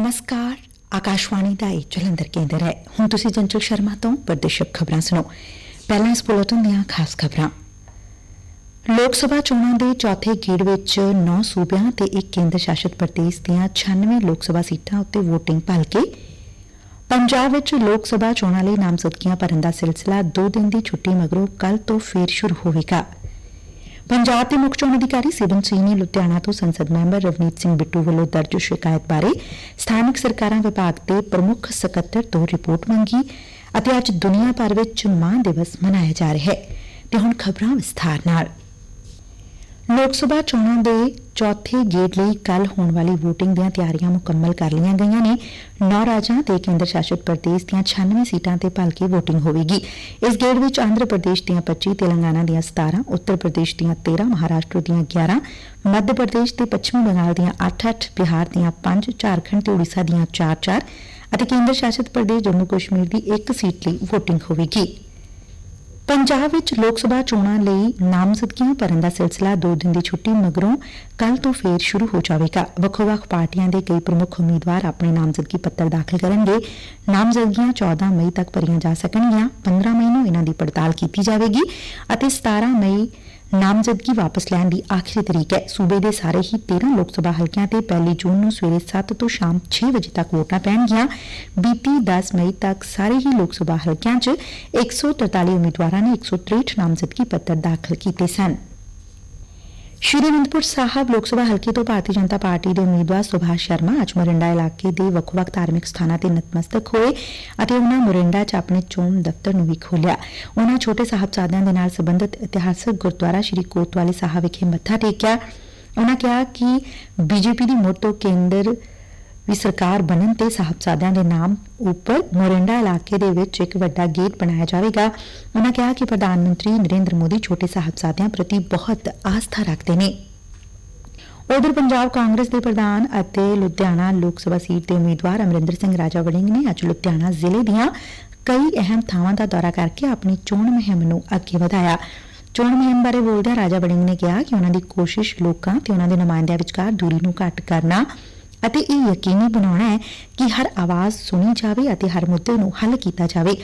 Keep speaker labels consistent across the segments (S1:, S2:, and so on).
S1: ਨਮਸਕਾਰ। ਆਕਾਸ਼ਵਾਣੀ ਦਾ ਇਹ ਜਲੰਧਰ ਕੇਂਦਰ ਹੈ। ਹੁਣ ਤੁਸੀਂ ਜੰਚਲ ਸ਼ਰਮਾ ਤੋਂ ਪ੍ਰਦੇਸ਼ਕ ਖਬਰਾਂ ਸੁਣੋ। ਪਹਿਲਾਂ ਇਸ ਬੁਲੇਟਿਨ ਦੀਆਂ ਖਾਸ ਖਬਰਾਂ। ਲੋਕ ਸਭਾ ਚੋਣਾਂ ਦੇ ਚੌਥੇ ਗੇੜ ਵਿੱਚ 9 ਸੂਬਿਆਂ ਤੇ ਇੱਕ ਕੇਂਦਰ ਸ਼ਾਸਿਤ ਪ੍ਰਦੇਸ਼ ਦੀਆਂ 96 ਲੋਕ ਸਭਾ ਸੀਟਾਂ ਉੱਤੇ VOTING ਭਲ ਕੇ ਪੰਜਾਬ ਵਿੱਚ ਲੋਕ ਸਭਾ ਚੋਣਾਂ ਲਈ ਨਾਮਜ਼ਦਗੀਆਂ ਭਰਨ ਦਾ ਸਿਲਸਿਲਾ 2 ਦਿਨ ਦੀ ਛੁੱਟੀ ਮਗਰੋਂ ਕੱਲ ਤੋਂ ਫੇਰ ਸ਼ੁਰੂ ਹੋਵੇਗਾ। ਪੰਜਾਬ ਦੇ ਮੁੱਖ ਚੋਣ ਅਧਿਕਾਰੀ ਸਿਬਨ ਸਿੰਘ ਨੇ ਲੁਧਿਆਣਾ ਤੋਂ ਸੰਸਦ ਮੈਂਬਰ ਰਵਨੀਤ ਸਿੰਘ ਬਿੱਟੂ ਵੱਲੋਂ ਦਰਜ ਸ਼ਿਕਾਇਤ ਬਾਰੇ ਸਥਾਨਕ ਸਰਕਾਰਾਂ ਵਿਭਾਗ ਦੇ ਪ੍ਰਮੁੱਖ ਸਕੱਤਰ ਤੋਂ ਰਿਪੋਰਟ ਮੰਗੀ ਅਤੇ ਅੱਜ ਦੁਨੀਆ ਭਰ ਵਿੱਚ ਮਾਂ ਦਿਵਸ ਮਨਾਇਆ ਜਾ ਰਿਹਾ ਹੈ। ਤੇ ਹੁਣ ਖਬਰਾਂ ਵਿਸਥਾਰ ਨਾਲ। ਲੋਕ ਸਭਾ ਚੋਣਾਂ ਦੇ ਚੌਥੇ ਗੇੜ ਲਈ ਕੱਲ ਹੋਣ ਵਾਲੀ VOTING ਦੀਆਂ ਤਿਆਰੀਆਂ ਮੁਕੰਮਲ ਕਰ ਲਈਆਂ ਗਈਆਂ ਨੇ। ਨੌ ਰਾਜਾਂ ਤੇ ਕੇਂਦਰ ਸ਼ਾਸਿਤ ਪ੍ਰਦੇਸ਼ ਦੀਆਂ 96 ਸੀਟਾਂ ਤੇ ਭਲਕੇ VOTING ਹੋਵੇਗੀ। ਇਸ ਗੇੜ ਵਿੱਚ ਆਂਧਰਾ ਪ੍ਰਦੇਸ਼ ਦੀਆਂ 25 ਤੇਲੰਗਾਨਾ ਦੀਆਂ 17 ਉੱਤਰ ਪ੍ਰਦੇਸ਼ ਦੀਆਂ 13 ਮਹਾਰਾਸ਼ਟਰ ਦੀਆਂ 11 ਮੱਧ ਪ੍ਰਦੇਸ਼ ਤੇ ਪੱਛਮੀ ਬੰਗਾਲ ਦੀਆਂ 8-8 ਬਿਹਾਰ ਦੀਆਂ 5 ਝਾਰਖੰਡ ਤੇ ਉੜੀਸਾ ਦੀਆਂ 4-4 ਅਤੇ ਕੇਂਦਰ ਸ਼ਾਸਿਤ ਪ੍ਰਦੇਸ਼ ਜੰਮੂ ਕਸ਼ਮੀਰ ਦੀ ਇੱਕ ਸੀਟ ਲਈ VOTING ਹੋਵੇਗੀ। ਪੰਜਾਬ ਵਿਚ ਲੋਕ ਸਭਾ ਚੋਣਾਂ ਲਈ ਨਾਮਜ਼ਦਗੀਆਂ ਭਰਨ ਦਾ ਸਿਲਸਿਲਾ ਦੋ ਦਿਨ ਦੀ ਛੁੱਟੀ ਮਗਰੋਂ ਕੱਲ ਤੋਂ ਫੇਰ ਸ਼ੁਰੂ ਹੋ ਜਾਵੇਗਾ। ਵੱਖੋ-ਵੱਖ ਪਾਰਟੀਆਂ ਦੇ ਕਈ ਪ੍ਰਮੁੱਖ ਉਮੀਦਵਾਰ ਆਪਣੇ ਨਾਮਜ਼ਦਗੀ ਪੱਤਰ ਦਾਖਲ ਕਰਨਗੇ। ਨਾਮਜ਼ਦਗੀਆਂ 14 ਮਈ ਤੱਕ ਭਰੀਆਂ ਜਾ ਸਕਣਗੀਆਂ। 15 ਮਈ ਨੂੰ ਇਹਨਾਂ ਦੀ ਪੜਤਾਲ ਕੀਤੀ ਜਾਵੇਗੀ ਅਤੇ 17 ਮਈ ਨਾਮਜ਼ਦਗੀ ਵਾਪਸ ਲੈਣ ਦੀ ਆਖਰੀ ਤਰੀਕ ਹੈ। ਸੂਬੇ ਦੇ ਸਾਰੇ ਹੀ 13 ਲੋਕ ਸਭਾ ਹਲਕਿਆਂ ਤੇ ਪਹਿਲੀ ਜੂਨ ਨੂੰ ਸਵੇਰੇ 7 ਤੋਂ ਸ਼ਾਮ 6 ਵਜੇ ਤੱਕ ਵੋਟਾਂ ਪੈਣਗੀਆਂ। ਬੀਤੀ 10 ਮਈ ਤੱਕ ਸਾਰੇ ਹੀ ਲੋਕ ਸਭਾ ਹਲਕਿਆਂ 'ਚ 143 ਉਮੀਦਵਾਰਾਂ ਨੇ 163 ਨਾਮਜ਼ਦਗੀ ਪੱਤਰ ਦਾਖਲ ਕੀਤੇ ਸਨ। ਸ਼੍ਰੀ ਅਨੰਦਪੁਰ ਸਾਹਿਬ ਲੋਕ ਸਭਾ ਹਲਕੇ ਤੋਂ ਭਾਰਤੀ ਜਨਤਾ ਪਾਰਟੀ ਦੇ ਉਮੀਦਵਾਰ ਸੁਭਾਸ਼ ਸ਼ਰਮਾ ਅੱਜ ਮੋਰਿੰਡਾ ਇਲਾਕੇ ਦੇ ਵੱਖ-ਵੱਖ ਧਾਰਮਿਕ ਸਥਾਨਾਂ ਤੇ ਨਤਮਸਤਕ ਹੋਏ ਅਤੇ ਉਹਨਾਂ ਮੋਰਿੰਡਾ 'ਚ ਆਪਣੇ ਚੋਣ ਦਫ਼ਤਰ ਨੂੰ ਵੀ ਖੋਲ੍ਹਿਆ। ਉਹਨਾਂ ਛੋਟੇ ਸਾਹਿਬਜ਼ਾਦਿਆਂ ਦੇ ਨਾਲ ਸੰਬੰਧਿਤ ਇਤਿਹਾਸਕ ਗੁਰਦੁਆਰਾ ਸ਼੍ਰੀ ਕੋਤਵਾਲੀ ਸਾਹਿਬ ਵਿਖੇ ਮੱਥਾ ਟੇਕਿਆ। ਉਹਨਾਂ ਕਿਹਾ ਕਿ ਬੀਜੇਪੀ ਦੀ ਮੁੜ ਤੋਂ ਕੇਂਦਰ ਵੀ ਸਰਕਾਰ ਬਣਨ ਤੇ ਸਾਹਿਬਜ਼ਾਦਿਆਂ ਦੇ ਨਾਮ ਉੱਪਰ ਮੋਰਿੰਡਾ ਇਲਾਕੇ ਦੇ ਵਿੱਚ ਇੱਕ ਵੱਡਾ ਗੇਟ ਬਣਾਇਆ ਜਾਵੇਗਾ। ਉਹਨਾਂ ਕਿਹਾ ਕਿ ਪ੍ਰਧਾਨ ਮੰਤਰੀ ਨਰਿੰਦਰ ਮੋਦੀ ਛੋਟੇ ਸਾਹਿਬਜ਼ਾਦਿਆਂ ਪ੍ਰਤੀ ਬਹੁਤ ਆਸਥਾ ਰੱਖਦੇ ਨੇ। ਉਧਰ ਪੰਜਾਬ ਕਾਂਗਰਸ ਦੇ ਪ੍ਰਧਾਨ ਅਤੇ ਲੁਧਿਆਣਾ ਲੋਕ ਸਭਾ ਸੀਟ ਦੇ ਉਮੀਦਵਾਰ ਅਮਰਿੰਦਰ ਸਿੰਘ ਰਾਜਾ ਵੜਿੰਗ ਨੇ ਅੱਜ ਲੁਧਿਆਣਾ ਜ਼ਿਲ੍ਹੇ ਦੀਆਂ ਕਈ ਅਹਿਮ ਥਾਵਾਂ ਦਾ ਦੌਰਾ ਕਰਕੇ ਆਪਣੀ ਚੋਣ ਮੁਹਿੰਮ ਨੂੰ ਅੱਗੇ ਵਧਾਇਆ। ਚੋਣ ਮੁਹਿੰਮ ਬਾਰੇ ਬੋਲਦਿਆਂ ਰਾਜਾ ਵੜਿੰਗ ਨੇ ਕਿਹਾ ਕਿ ਉਹਨਾਂ ਦੀ ਕੋਸ਼ਿਸ਼ ਲੋਕਾਂ ਤੇ ਉਹਨਾਂ ਦੇ ਨੁਮਾਇੰਦਿਆਂ ਵਿਚਕਾਰ ਦੂਰੀ ਨੂੰ ਘੱਟ ਕਰਨਾ ਅਤੇ ਇਹ ਯਕੀਨੀ ਬਣਾਉਣਾ ਹੈ ਕਿ ਹਰ ਆਵਾਜ਼ ਸੁਣੀ ਜਾਵੇ ਅਤੇ ਹਰ ਮੁੱਦੇ ਨੂੰ ਹੱਲ ਕੀਤਾ ਜਾਵੇ।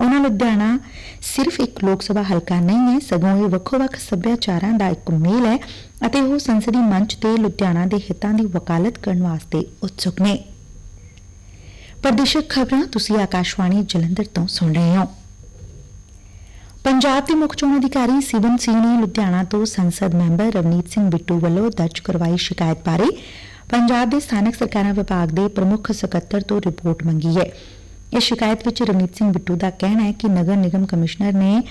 S1: ਉਹਨਾਂ ਲੁਧਿਆਣਾ ਸਿਰਫ ਇੱਕ ਲੋਕ ਸਭਾ ਹਲਕਾ ਨਹੀਂ ਹੈ, ਸਗੋਂ ਇਹ ਵੱਖੋ-ਵੱਖ ਸੱਭਿਆਚਾਰਾਂ ਦਾ ਇੱਕ ਮੇਲ ਹੈ ਅਤੇ ਉਹ ਸੰਸਦੀ ਮੰਚ ਤੇ ਲੁਧਿਆਣਾ ਦੇ ਹਿੱਤਾਂ ਦੀ ਵਕਾਲਤ ਕਰਨ ਵਾਸਤੇ ਉਤਸੁਕ ਨੇ। ਪ੍ਰਦੇਸ਼ਕ ਖਬਰਾਂ ਤੁਸੀਂ ਆਕਾਸ਼ਵਾਣੀ ਜਲੰਧਰ ਤੋਂ ਸੁਣ ਰਹੇ ਹੋ। ਪੰਜਾਬ ਦੇ ਮੁੱਖ ਚੋਣ ਅਧਿਕਾਰੀ ਸਿਵਨ ਸਿੰਘ ਨੇ ਲੁਧਿਆਣਾ ਤੋਂ ਸੰਸਦ ਮੈਂਬਰ ਰਵਨੀਤ ਸਿੰਘ ਬਿੱਟੂ ਵੱਲੋਂ ਦਰਜ ਕਰਵਾਈ ਸ਼ਿਕਾਇਤ ਬਾਰੇ ਪੰਜਾਬ ਦੇ ਸਥਾਨਕ ਸਰਕਾਰਾਂ ਵਿਭਾਗ ਦੇ ਪ੍ਰਮੁੱਖ ਸਕੱਤਰ ਤੋਂ ਰਿਪੋਰਟ ਮੰਗੀ ਹੈ। ਇਸ ਸ਼ਿਕਾਇਤ ਵਿੱਚ ਰਵਨੀਤ ਸਿੰਘ ਬਿੱਟੂ ਦਾ ਕਹਿਣਾ ਹੈ ਕਿ ਨਗਰ ਨਿਗਮ ਕਮਿਸ਼ਨਰ ਨੇ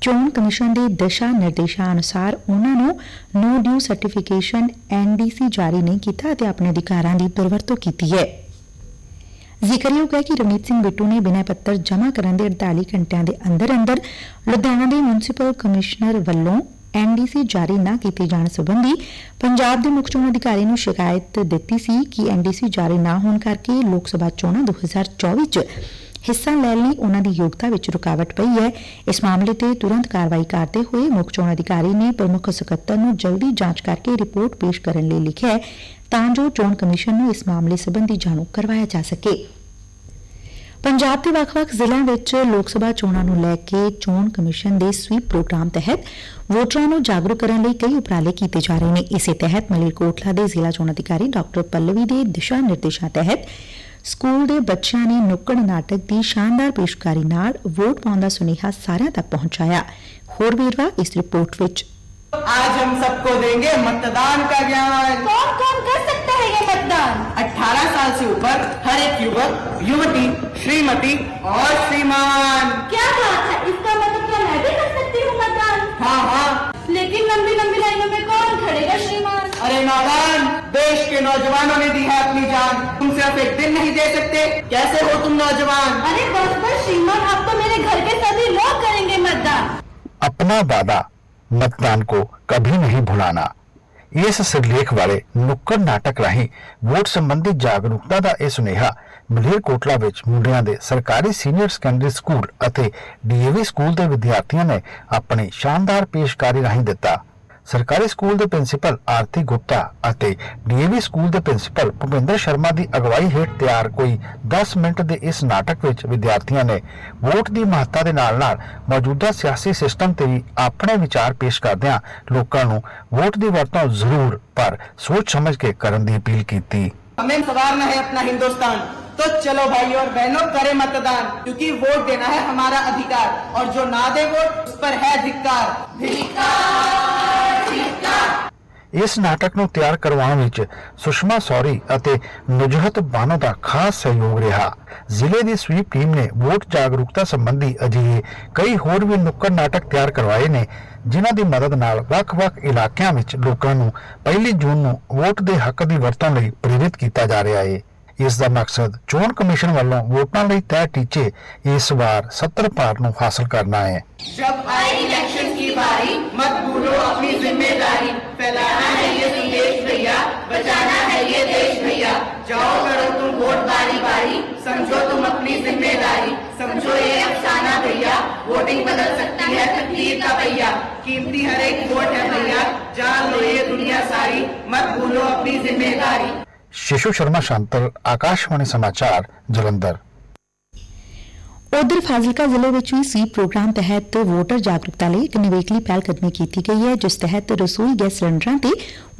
S1: ਚੋਣ ਕਮਿਸ਼ਨ ਦੇ ਦਿਸ਼ਾ ਨਿਰਦੇਸ਼ਾਂ ਅਨੁਸਾਰ ਉਹਨਾਂ ਨੂੰ ਨੋ ਡਿਊ ਸਰਟੀਫਿਕੇਸ਼ਨ ਐਨਡੀਸੀ ਜਾਰੀ ਨਹੀਂ ਕੀਤਾ ਅਤੇ ਆਪਣੇ ਅਧਿਕਾਰਾਂ ਦੀ ਦੁਰਵਰਤੋਂ ਕੀਤੀ ਹੈ। ਜ਼ਿਕਰਯੋਗ ਹੈ ਕਿ ਰਵਨੀਤ ਸਿੰਘ ਬਿੱਟੂ ਨੇ ਬਿਨਾਂ ਪੱਤਰ ਜਮ੍ਹਾਂ ਕਰਨ ਦੇ 48 ਘੰਟਿਆਂ ਦੇ ਅੰਦਰ ਅੰਦਰ ਲੁਧਿਆਣਾ ਦੇ ਮਿਊਨਿਸਪਲ ਕਮਿਸ਼ਨਰ ਵੱਲੋਂ ਐਨ ਡੀ ਸੀ ਜਾਰੀ ਨਾ ਕੀਤੇ ਜਾਣ ਸਬੰਧੀ ਪੰਜਾਬ ਦੇ ਮੁੱਖ ਚੋਣ ਅਧਿਕਾਰੀ ਨੂੰ ਸ਼ਿਕਾਇਤ ਦਿੱਤੀ ਸੀ ਕਿ ਐਨ ਡੀ ਸੀ ਜਾਰੀ ਨਾ ਹੋਣ ਕਰਕੇ ਲੋਕ ਸਭਾ ਚੋਣਾਂ 2024 ਚ ਹਿੱਸਾ ਲੈਣ ਲਈ ਉਹਨਾਂ ਦੀ ਯੋਗਤਾ ਵਿੱਚ ਰੁਕਾਵਟ ਪਈ ਹੈ। ਇਸ ਮਾਮਲੇ ਤੇ ਤੁਰੰਤ ਕਾਰਵਾਈ ਕਰਦੇ ਹੋਏ ਮੁੱਖ ਚੋਣ ਅਧਿਕਾਰੀ ਨੇ ਪ੍ਰਮੁੱਖ ਸਕੱਤਰ ਨੂੰ ਜਲਦੀ ਜਾਂਚ ਕਰਕੇ ਰਿਪੋਰਟ ਪੇਸ਼ ਕਰਨ ਲਈ ਲਿਖਿਆ ਹੈ ਤਾਂ ਜੋ ਚੋਣ ਕਮਿਸ਼ਨ ਨੂੰ ਇਸ ਮਾਮਲੇ ਸੰਬੰਧੀ ਜਾਣੂ ਕਰਵਾਇਆ ਜਾ ਸਕੇ। ਪੰਜਾਬ ਦੇ ਵੱਖ-ਵੱਖ ਜ਼ਿਲ੍ਹਿਆਂ ਵਿੱਚ ਲੋਕ ਸਭਾ ਚੋਣਾਂ ਨੂੰ ਲੈ ਕੇ ਚੋਣ ਕਮਿਸ਼ਨ ਦੇ ਸਵੀਪ ਪ੍ਰੋਗਰਾਮ ਤਹਿਤ ਵੋਟਰਾਂ ਨੂੰ ਜਾਗਰੂਕ ਕਰਨ ਲਈ ਕਈ ਉਪਰਾਲੇ ਕੀਤੇ ਜਾ ਰਹੇ ਨੇ ਇਸੇ ਤਹਿਤ ਮਲੇਰਕੋਟਲਾ ਦੇ ਜ਼ਿਲ੍ਹਾ ਚੋਣ ਅਧਿਕਾਰੀ ਡਾਕਟਰ ਪੱਲਵੀ ਦੇ ਦਿਸ਼ਾ ਨਿਰਦੇਸ਼ਾਂ ਤਹਿਤ ਸਕੂਲ ਦੇ ਬੱਚਿਆਂ ਨੇ ਨੁੱਕੜ ਨਾਟਕ ਦੀ ਸ਼ਾਨਦਾਰ ਪੇਸ਼ਕਾਰੀ ਨਾਲ ਵੋਟ ਪਾਉਣ ਦਾ ਸੁਨੇਹਾ ਸਾਰਿਆਂ ਤੱਕ ਪਹੁੰਚਾਇਆ ਹੋਰ ਵੇਰਵਾ ਇਸ ਰਿਪੋਰਟ ਵਿੱਚ
S2: आज हम सबको देंगे मतदान का ज्ञान
S3: कौन कौन कर सकता ये मतदान।
S2: 18 साल से ऊपर हर एक युवक युवती श्रीमती और श्रीमान।
S3: क्या बात है? इसका मतलब क्या मैं भी कर सकती हूँ मतदान?
S2: हाँ हाँ।
S3: लेकिन लंबी लंबी लाइनों में कौन खड़ेगा श्रीमान?
S2: अरे नौजवान देश के नौजवानों ने दी है अपनी जान। तुम सिर्फ़ एक दिन नहीं दे सकते। कैसे हो तुम नौजवान?
S3: अरे बस बस श्रीमान अब तो मेरे घर के सभी लोग करेंगे मतदान।
S4: अपना वादा मतदान को कभी नहीं भुलाना। ਇਸ ਸਿਰਲੇਖ ਵਾਲੇ ਨੁੱਕੜ ਨਾਟਕ ਰਾਹੀਂ ਵੋਟ ਸੰਬੰਧੀ ਜਾਗਰੂਕਤਾ ਦਾ ਇਹ ਸੁਨੇਹਾ ਮਲੇਰਕੋਟਲਾ ਵਿੱਚ ਮੁੰਡਿਆਂ ਦੇ ਸਰਕਾਰੀ ਸੀਨੀਅਰ ਸੈਕੰਡਰੀ ਸਕੂਲ ਅਤੇ ਡੀਏਵੀ ਸਕੂਲ ਦੇ ਵਿਦਿਆਰਥੀਆਂ ਨੇ ਆਪਣੀ ਸ਼ਾਨਦਾਰ ਪੇਸ਼ਕਾਰੀ ਰਾਹੀਂ ਦਿੱਤਾ। ਸਰਕਾਰੀ ਸਕੂਲ ਦੇ ਪ੍ਰਿੰਸੀਪਲ ਆਰਤੀ ਗੁਪਤਾ ਅਤੇ ਡੀਏਵੀ ਸਕੂਲ ਦੇ ਪ੍ਰਿੰਸੀਪਲ ਭੁਪਿੰਦਰ ਸ਼ਰਮਾ ਦੀ ਅਗਵਾਈ ਹੇਠ ਤਿਆਰ ਕੋਈ 10 ਮਿੰਟ ਦੇ ਇਸ ਨਾਟਕ ਵਿੱਚ ਵਿਦਿਆਰਥੀਆਂ ਨੇ ਵੋਟ ਦੀ ਮਹੱਤਤਾ ਦੇ ਨਾਲ-ਨਾਲ ਮੌਜੂਦਾ ਸਿਆਸੀ ਸਿਸਟਮ ਤੇ ਵੀ ਆਪਣੇ ਵਿਚਾਰ ਪੇਸ਼ ਕਰਦਿਆਂ ਲੋਕਾਂ ਨੂੰ ਵੋਟ ਦੀ ਵਰਤੋਂ ਜ਼ਰੂਰ ਪਰ ਸੋਚ ਸਮਝ ਕੇ ਕਰਨ ਦੀ ਅਪੀਲ ਕੀਤੀ
S2: हमें संवारना है अपना हिंदुस्तान तो चलो भाई और बहनों करें मतदान क्योंकि वोट देना है हमारा अधिकार और जो ना दे वोट उस पर है धिक्कार
S4: ਇਸ ਨਾਟਕ ਨੂੰ ਤਿਆਰ ਕਰਵਾਉਣ ਵਿੱਚ ਸੁਸ਼ਮਾ ਸੌਰੀ ਅਤੇ ਨੁਜਹਤ ਬਾਨੋ ਦਾ ਖਾਸ ਸਹਿਯੋਗ ਰਿਹਾ। ਜ਼ਿਲ੍ਹੇ ਦੀ ਸਵੀਪ ਟੀਮ ਨੇ ਵੋਟ ਜਾਗਰੂਕਤਾ ਸੰਬੰਧੀ ਅਜਿਹੇ ਕਈ ਹੋਰ ਵੀ ਨੁੱਕੜ ਨਾਟਕ ਤਿਆਰ ਕਰਵਾਏ ਨੇ, ਜਿਨ੍ਹਾਂ ਦੀ ਮਦਦ ਨਾਲ ਵੱਖ-ਵੱਖ ਇਲਾਕਿਆਂ ਵਿੱਚ ਲੋਕਾਂ ਨੂੰ ਪਹਿਲੀ ਜੂਨ ਨੂੰ ਵੋਟ ਦੇ ਹੱਕ ਦੀ ਵਰਤੋਂ ਲਈ ਪ੍ਰੇਰਿਤ ਕੀਤਾ ਜਾ ਰਿਹਾ ਹੈ ਇਸ ਦਾ ਮਕਸਦ ਚੋਣ ਕਮਿਸ਼ਨ ਵੱਲੋਂ ਵੋਟਾਂ ਲਈ ਤੈਅ ਟੀਚੇ ਇਸ ਵਾਰ 70 ਪਾਰ ਨੂੰ ਹਾਸਲ ਕਰਨਾ ਹੈ
S2: ਜਦ ਆਈ ਇਲੈਕਸ਼ਨ ਦੀ ਵਾਰੀ मत भूलो अपनी ज़िम्मेदारी। फैलाना है ये संदेश भैया, बचाना है ये देश भैया। जाओ करो तुम वोट बारी बारी, समझो तुम अपनी ज़िम्मेदारी। समझो ये अफसाना भैया, वोटिंग बदल सकती है तकदीर का भैया। कीमती हर एक वोट है भैया, जान लो ये दुनिया सारी। मत भूलो अपनी ज़िम्मेदारी।
S4: शिशु शर्मा शांतल, आकाशवाणी समाचार, जलंधर।
S1: ਉਧਰ ਫਾਜ਼ਿਲਕਾ ਜ਼ਿਲ੍ਹੇ ਵਿੱਚ ਵੀ ਸਵੀਪ ਪ੍ਰੋਗਰਾਮ ਤਹਿਤ ਵੋਟਰ ਜਾਗਰੂਕਤਾ ਲਈ ਇੱਕ ਨਿਵੇਕਲੀ ਪਹਿਲ ਕਦਮੀ ਕੀਤੀ ਗਈ ਹੈ, ਜਿਸ ਤਹਿਤ ਰਸੋਈ ਗੈਸ ਸਿਲੰਡਰਾਂ ਤੇ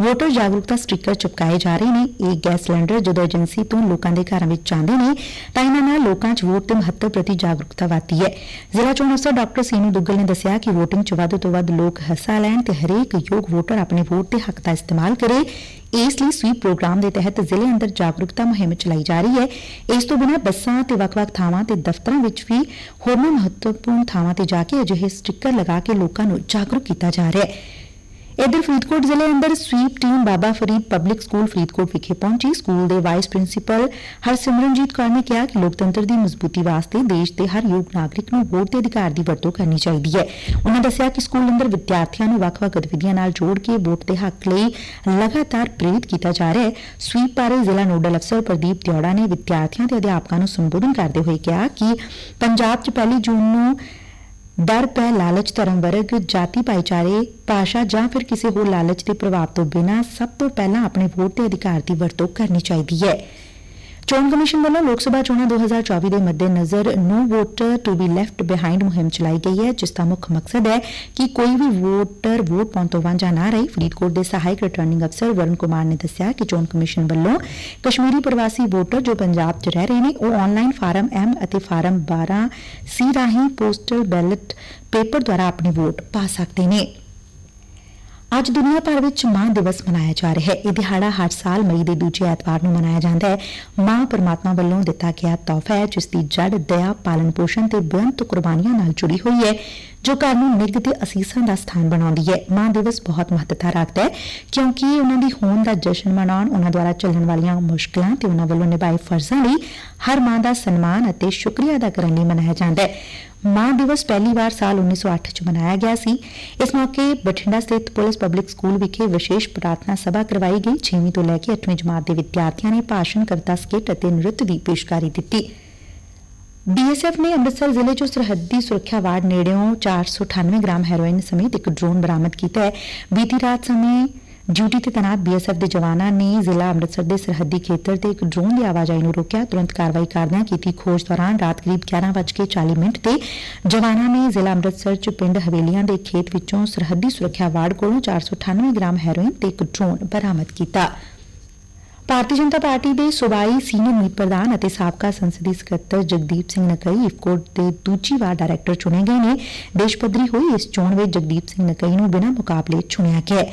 S1: ਵੋਟਰ ਜਾਗਰੂਕਤਾ ਸਟicker ਚਿਪਕਾਏ ਜਾ ਰਹੇ ਨੇ। ਇਹ ਗੈਸ ਸਿਲੰਡਰ ਜਦੋਂ ਏਜੰਸੀ ਤੋਂ ਲੋਕਾਂ ਦੇ ਘਰਾਂ ਵਿੱਚ ਜਾਂਦੇ ਨੇ, ਤਾਂ ਇਹਨਾਂ ਨਾਲ ਲੋਕਾਂ 'ਚ ਵੋਟ ਦੇ ਮਹੱਤਵ ਪ੍ਰਤੀ ਜਾਗਰੂਕਤਾ ਵਧਦੀ ਹੈ। ਜ਼ਿਲ੍ਹਾ ਚੋਣ ਅਫਸਰ ਡਾਕਟਰ ਸੀਨੂ ਦੁੱਗਲ ਨੇ ਦੱਸਿਆ ਕਿ VOTING 'ਚ ਵੱਧ ਤੋਂ ਵੱਧ ਲੋਕ ਹਿੱਸਾ ਲੈਣ ਤੇ ਹਰੇਕ ਯੋਗ ਵੋਟਰ ਆਪਣੇ ਵੋਟ ਦੇ ਹੱਕ ਦਾ ਇਸਤੇਮਾਲ ਕਰੇ। ਇਸ ਲਈ ਸਵੀਪ ਪ੍ਰੋਗਰਾਮ ਦੇ ਤਹਿਤ ਜ਼ਿਲ੍ਹੇ ਅੰਦਰ ਜਾਗਰੂਕਤਾ ਮੁਹਿੰਮ ਚਲਾਈ ਜਾ ਰਹੀ ਹੈ। ਇਸ ਤੋਂ ਬਿਨਾਂ ਬੱਸਾਂ ਤੇ ਵੱਖ-ਵੱਖ ਥਾਵਾਂ ਤੇ ਦਫ਼ਤਰਾਂ ਵਿੱਚ ਵੀ ਹੋਰਨਾਂ ਮਹੱਤਵਪੂਰਨ ਥਾਵਾਂ ਤੇ ਜਾ ਕੇ ਅਜਿਹੇ ਸਟicker ਲਗਾ ਕੇ ਲੋਕਾਂ ਨੂੰ ਜਾਗਰੂਕ ਕੀਤਾ ਜਾ ਰਿਹਾ ਹੈ। ਇਧਰ ਫਰੀਦਕੋਟ ਜ਼ਿਲ੍ਹੇ ਅੰਦਰ sweep team Baba Farid public school Faridkot ਵਿਖੇ ਪਹੁੰਚੀ। ਸਕੂਲ ਦੇ ਵਾਈਸ ਪ੍ਰਿੰਸੀਪਲ ਹਰਸਿਮਰਨਜੀਤ ਕੌਰ ਨੇ ਕਿਹਾ ਕਿ ਲੋਕਤੰਤਰ ਦੀ ਮਜ਼ਬੂਤੀ ਵਾਸਤੇ ਦੇਸ਼ ਦੇ ਹਰ ਯੋਗ ਨਾਗਰਿਕ ਨੂੰ ਵੋਟ ਦੇ ਅਧਿਕਾਰ ਦੀ ਵਰਤੋਂ ਕਰਨੀ ਚਾਹੀਦੀ ਹੈ। ਉਹਨਾਂ ਦੱਸਿਆ ਕਿ ਸਕੂਲ ਅੰਦਰ ਵਿਦਿਆਰਥੀਆਂ ਨੂੰ ਵੱਖ-ਵੱਖ ਗਤੀਵਿਧੀਆਂ ਨਾਲ ਜੋੜ ਕੇ ਵੋਟ ਦੇ ਹੱਕ ਲਈ ਲਗਾਤਾਰ ਪ੍ਰੇਰਿਤ ਕੀਤਾ ਜਾ ਰਿਹਾ ਹੈ। ਸਵੀਪ ਬਾਰੇ ਜ਼ਿਲ੍ਹਾ ਨੋਡਲ ਅਫਸਰ ਪ੍ਰਦੀਪ ਦਿਉੜਾ ਨੇ ਵਿਦਿਆਰਥੀਆਂ ਤੇ ਅਧਿਆਪਕਾਂ ਨੂੰ ਸੰਬੋਧਨ ਕਰਦੇ ਹੋਏ ਕਿਹਾ ਕਿ ਪੰਜਾਬ 'ਚ ਪਹਿਲੀ ਜੂਨ ਨੂੰ ਡਰ ਪੈ ਲਾਲਚ ਧਰਮ ਵਰਗ, ਜਾਤੀ ਭਾਈਚਾਰੇ, ਭਾਸ਼ਾ ਜਾਂ ਫਿਰ ਕਿਸੇ ਹੋਰ ਲਾਲਚ ਦੇ ਪ੍ਰਭਾਵ ਤੋਂ ਬਿਨਾਂ ਸਭ ਤੋਂ ਪਹਿਲਾਂ ਆਪਣੇ ਵੋਟ ਦੇ ਅਧਿਕਾਰ ਦੀ ਵਰਤੋਂ ਕਰਨੀ ਚਾਹੀਦੀ ਹੈ। ਚੋਣ ਕਮਿਸ਼ਨ ਵੱਲੋਂ ਲੋਕ ਸਭਾ ਚੋਣਾਂ 2024 ਦੇ ਮੱਦੇਨਜ਼ਰ no voter to be left behind ਮੁਹਿੰਮ ਚਲਾਈ ਗਈ ਹੈ, ਜਿਸ ਦਾ ਮੁੱਖ ਮਕਸਦ ਹੈ ਕਿ ਕੋਈ ਵੀ ਵੋਟਰ ਵੋਟ ਪਾਉਣ ਤੋਂ ਵਾਂਝਾ ਨਾ ਰਹੇ। ਫਰੀਦਕੋਟ ਦੇ ਸਹਾਇਕ ਰਿਟਰਨਿੰਗ ਅਫਸਰ ਵਰਨ ਕੁਮਾਰ ਨੇ ਦੱਸਿਆ ਕਿ ਚੋਣ ਕਮਿਸ਼ਨ ਵੱਲੋਂ ਕਸ਼ਮੀਰੀ ਪ੍ਰਵਾਸੀ ਵੋਟਰ ਜੋ ਪੰਜਾਬ 'ਚ ਰਹਿ ਰਹੇ ਨੇ, ਉਹ ਆਨਲਾਈਨ ਫਾਰਮ ਐਮ ਅਤੇ ਫਾਰਮ 12 ਸੀ ਰਾਹੀਂ ਪੋਸਟਲ ਬੈਲਟ ਪੇਪਰ ਦੁਆਰਾ ਆਪਣੀ ਵੋਟ ਪਾ ਸਕਦੇ ਨੇ। ਅੱਜ ਦੁਨੀਆ ਭਰ ਵਿੱਚ ਮਾਂ ਦਿਵਸ ਮਨਾਇਆ ਜਾ ਰਿਹਾ ਹੈ। ਇਹ ਦਿਹਾੜਾ ਹਰ ਸਾਲ ਮਈ ਦੇ ਦੂਜੇ ਐਤਵਾਰ ਨੂੰ ਮਨਾਇਆ ਜਾਂਦਾ ਹੈ। ਮਾਂ ਪਰਮਾਤਮਾ ਵੱਲੋਂ ਦਿੱਤਾ ਗਿਆ ਤੋਹਫਾ ਹੈ, ਜਿਸ ਦੀ ਜੜ ਦਇਆ, ਪਾਲਣ ਪੋਸ਼ਣ ਤੇ ਬੇਅੰਤ ਕੁਰਬਾਨੀਆਂ ਨਾਲ ਜੁੜੀ ਹੋਈ ਹੈ, ਜੋ ਘਰ ਨੂੰ ਨਿੱਘ ਤੇ ਅਸੀਸਾਂ ਦਾ ਸਥਾਨ ਬਣਾਉਂਦੀ ਹੈ। ਮਾਂ ਦਿਵਸ ਬਹੁਤ ਮਹੱਤਤਾ ਰੱਖਦਾ ਹੈ, ਕਿਉਂਕਿ ਉਹਨਾਂ ਦੀ ਹੋਂਦ ਦਾ ਜਸ਼ਨ ਮਨਾਉਣ, ਉਹਨਾਂ ਦੁਆਰਾ ਚੱਲਣ ਵਾਲੀਆਂ ਮੁਸ਼ਕਲਾਂ ਤੇ ਉਹਨਾਂ ਵੱਲੋਂ ਨਿਭਾਏ ਫਰਜ਼ਾਂ ਲਈ ਹਰ ਮਾਂ ਦਾ ਸਨਮਾਨ ਅਤੇ ਸ਼ੁਕਰੀਆ ਅਦਾ ਕਰਨ ਲਈ ਮਨਾਇਆ ਜਾਂਦਾ ਹੈ। ਮਾਂ ਦਿਵਸ ਪਹਿਲੀ ਵਾਰ ਸਾਲ 1908 ਚ ਮਨਾਇਆ ਗਿਆ ਸੀ। ਇਸ ਮੌਕੇ ਬਠਿੰਡਾ ਸਥਿਤ ਪੁਲਿਸ ਪਬਲਿਕ ਸਕੂਲ ਵਿਖੇ ਵਿਸ਼ੇਸ਼ ਪ੍ਰਾਰਥਨਾ ਸਭਾ ਕਰਵਾਈ ਗਈ 6ਵੀਂ ਤੋਂ ਲੈ ਕੇ 8ਵੀਂ ਜਮਾਤ ਦੇ ਵਿਦਿਆਰਥੀਆਂ ਨੇ ਭਾਸ਼ਣ ਕਰਤਾ ਸਕਿੱਟ ਅਤੇ ਨ੍ਰਿਤ ਦੀ ਪੇਸ਼ਕਾਰੀ ਦਿੱਤੀ। ਬੀਐਸਐਫ ਨੇ ਅੰਮ੍ਰਿਤਸਰ ਜ਼ਿਲ੍ਹੇ 'ਚੋਂ ਸਰਹੱਦੀ ਸੁਰੱਖਿਆ ਵਾਰਡ ਨੇੜਿਓਂ 498 ਗ੍ਰਾਮ ਹੈਰੋਇਨ ਸਮੇਤ ਇੱਕ ਡਰੋਨ ਬਰਾਮਦ ਕੀਤਾ ਹੈ। ਬੀਤੀ ਰਾਤ ਸਮੇਂ ਡਿਊਟੀ ਤੇ ਤੈਨਾਤ ਬੀਐਸਐਫ ਦੇ ਜਵਾਨਾਂ ਨੇ ਜ਼ਿਲ੍ਹਾ ਅੰਮ੍ਰਿਤਸਰ ਦੇ ਸਰਹੱਦੀ ਖੇਤਰ ਤੇ ਇੱਕ ਡਰੋਨ ਦੀ ਆਵਾਜਾਈ ਨੂੰ ਰੋਕਿਆ। ਤੁਰੰਤ ਕਾਰਵਾਈ ਕਰਦਿਆਂ ਕੀਤੀ ਖੋਜ ਦੌਰਾਨ ਰਾਤ ਕਰੀਬ 11:40 ਮਿੰਟ ਤੇ ਜਵਾਨਾਂ ਨੇ ਜ਼ਿਲ੍ਹਾ ਅੰਮ੍ਰਿਤਸਰ 'ਚ ਪਿੰਡ ਹਵੇਲੀਆਂ ਦੇ ਖੇਤ ਵਿੱਚੋਂ ਸਰਹੱਦੀ ਸੁਰੱਖਿਆ ਵਾਰਡ ਕੋਲੋਂ 498 ਗ੍ਰਾਮ ਹੈਰੋਇਨ ਤੇ ਇੱਕ ਡਰੋਨ ਬਰਾਮਦ ਕੀਤਾ। ਭਾਰਤੀ ਜਨਤਾ ਪਾਰਟੀ ਦੇ ਸੁਬਾਈ ਸੀਨੀਅਰ ਮੀਤ ਪ੍ਰਧਾਨ ਅਤੇ ਸਾਬਕਾ ਸੰਸਦੀ ਸਕੱਤਰ ਜਗਦੀਪ ਸਿੰਘ ਨਕਈ ਇਫਕੋਟ ਦੇ ਦੂਜੀ ਵਾਰ ਡਾਇਰੈਕਟਰ ਚੁਣੇ ਗਏ ਨੇ। ਦੇਸ਼ ਪੱਧਰੀ ਹੋਈ ਇਸ ਚੋਣ ਵਿੱਚ ਜਗਦੀਪ ਸਿੰਘ ਨਕਈ ਨੂੰ ਬਿਨਾਂ ਮੁਕਾਬਲੇ ਚੁਣਿਆ ਗਿਆ ਹੈ।